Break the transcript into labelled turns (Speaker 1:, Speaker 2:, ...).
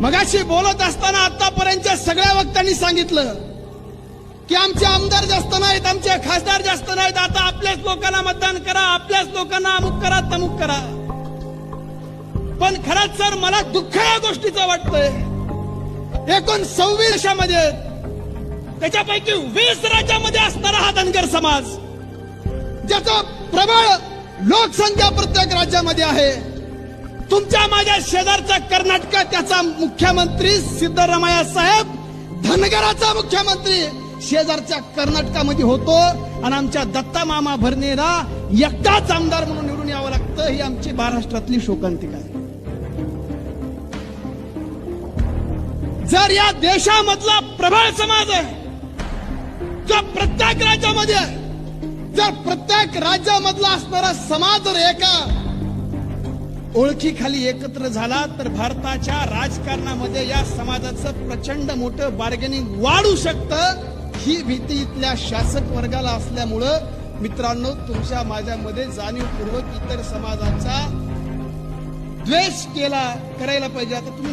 Speaker 1: मगाशी बोलत असताना आतापर्यंत सगळ्या वक्त्यांनी सांगितलं की आमचे आमदार जास्त नाहीत आमचे खासदार जास्त नाहीत. आता आपल्याच लोकांना मतदान करा आपल्याच लोकांना अमुक करा तमुक करा. पण खरंच सर मला दुःख या गोष्टीचं वाटतंय. एकूण सव्वीस देशामध्ये त्याच्यापैकी वीस राज्यामध्ये असणारा हा धनगर समाज ज्याचा प्रबळ लोकसंख्या प्रत्येक राज्यामध्ये आहे. तुमच्या माझ्या शेजारचा कर्नाटक त्याचा मुख्यमंत्री सिद्धरामय्या साहेब धनगराचा मुख्यमंत्री शेजारच्या कर्नाटकामध्ये होतो. आणि आमच्या दत्ता मामा भरणेला एकटाच आमदार म्हणून निवडून यावं लागतं ही आमची महाराष्ट्रातली शोकांतिका आहे. जर या देशामधला प्रबळ समाज आहे जो प्रत्येक राज्यामध्ये जर प्रत्येक राज्यामधला असणारा समाज जर एका ओळखीखाली एकत्र झाला तर भारताच्या राजकारणामध्ये या समाजाचं प्रचंड मोठं बार्गेनिंग वाढू शकतं ही भीती इथल्या शासक वर्गाला असल्यामुळं मित्रांनो तुमच्या माझ्यामध्ये जाणीवपूर्वक इतर समाजाचा द्वेष केला करायला पाहिजे. आता तुम्ही